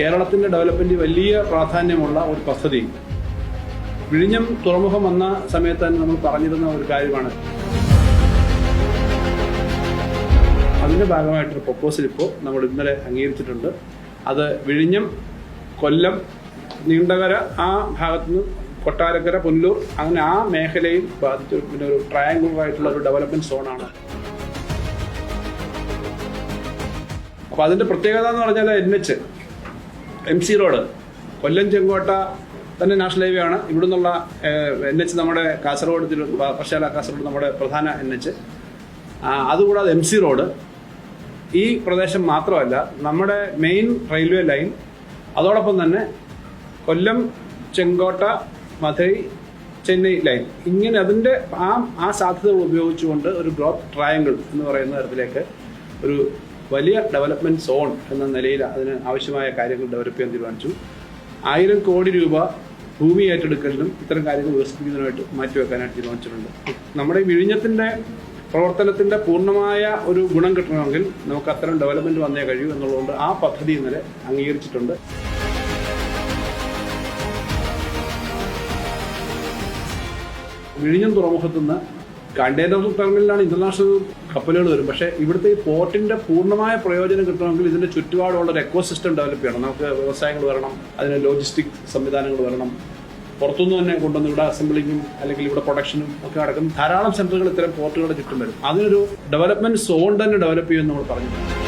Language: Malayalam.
കേരളത്തിന്റെ ഡെവലപ്മെന്റ് വലിയ പ്രാധാന്യമുള്ള ഒരു പദ്ധതി. വിഴിഞ്ഞം തുറമുഖം വന്ന സമയത്ത് തന്നെ നമ്മൾ പറഞ്ഞിരുന്ന ഒരു കാര്യമാണ്. അതിന്റെ ഭാഗമായിട്ടൊരു പ്രപ്പോസൽ ഇപ്പോൾ നമ്മൾ ഇന്നലെ അംഗീകരിച്ചിട്ടുണ്ട്. അത് വിഴിഞ്ഞം കൊല്ലം നീണ്ടകര ആ ഭാഗത്തുനിന്ന് കൊട്ടാരക്കര പുല്ലൂർ അങ്ങനെ ആ മേഖലയിൽ ബാധിച്ച. പിന്നെ ഒരു ട്രയാങ്കുലർ ആയിട്ടുള്ള ഒരു ഡെവലപ്മെന്റ് സോണാണ് അപ്പൊ അതിന്റെ പ്രത്യേകത എന്ന് പറഞ്ഞാൽ N H M C road. Kollam Chenkotta തന്നെ നാഷണൽ ഹൈവേ ആണ്. ഇവിടെ നിന്നുള്ള എൻ എച്ച് നമ്മുടെ കാസർഗോഡ് പക്ഷാല കാസർഗോഡ് നമ്മുടെ പ്രധാന എൻ എച്ച് അതുകൂടാതെ എം സി റോഡ്. ഈ പ്രദേശം മാത്രമല്ല നമ്മുടെ മെയിൻ റെയിൽവേ ലൈൻ അതോടൊപ്പം തന്നെ കൊല്ലം ചെങ്കോട്ട മധുരൈ ചെന്നൈ ലൈൻ ഇങ്ങനെ അതിന്റെ ആ ആ സാധ്യതകൾ ഉപയോഗിച്ചുകൊണ്ട് ഒരു ഗ്രോത്ത് ട്രയാങ്കിൾ എന്ന് പറയുന്ന തരത്തിലേക്ക് ഒരു വലിയ ഡെവലപ്മെന്റ് സോൺ എന്ന നിലയിൽ അതിന് ആവശ്യമായ കാര്യങ്ങൾ ഡെവലപ്പ് ചെയ്യാൻ തീരുമാനിച്ചു. ആയിരം കോടി രൂപ ഭൂമി ഏറ്റെടുക്കലിനും ഇത്തരം കാര്യങ്ങൾ വികസിപ്പിക്കുന്നതിനായിട്ട് മാറ്റിവെക്കാനായിട്ട് തീരുമാനിച്ചിട്ടുണ്ട്. നമ്മുടെ വിഴിഞ്ഞത്തിന്റെ പ്രവർത്തനത്തിന്റെ പൂർണമായ ഒരു ഗുണം കിട്ടണമെങ്കിൽ നമുക്ക് അത്തരം ഡെവലപ്മെന്റ് വന്നേ കഴിയൂ എന്നുള്ളതുകൊണ്ട് ആ പദ്ധതി ഇന്നലെ അംഗീകരിച്ചിട്ടുണ്ട്. വിഴിഞ്ഞം തുറമുഖത്തു നിന്ന് കണ്ടെയ്നർ ടെർമിനലാണ് ഇന്റർനാഷണൽ കപ്പലുകൾ വരും പക്ഷേ ഇവിടുത്തെ ഈ പോർട്ടിന്റെ പൂർണമായ പ്രയോജനം കിട്ടണമെങ്കിൽ ഇതിന്റെ ചുറ്റുപാടുള്ള ഒരു എക്കോ സിസ്റ്റം ഡെവലപ്പ് ചെയ്യണം. നമുക്ക് വ്യവസായങ്ങൾ വരണം അതിന് ലോജിസ്റ്റിക് സംവിധാനങ്ങൾ വരണം. പുറത്തുനിന്ന് തന്നെ കൊണ്ടുവന്ന് ഇവിടെ അസംബ്ലിങ്ങും അല്ലെങ്കിൽ ഇവിടെ പ്രൊഡക്ഷനും ഒക്കെ നടക്കുന്ന ധാരാളം സെന്ററുകൾ ഇത്തരം പോർട്ടുകളുടെ ചുറ്റും വരും. അതിനൊരു ഡെവലപ്മെന്റ് സോൺ തന്നെ ഡെവലപ്പ് ചെയ്യുമെന്ന് നമ്മൾ പറഞ്ഞു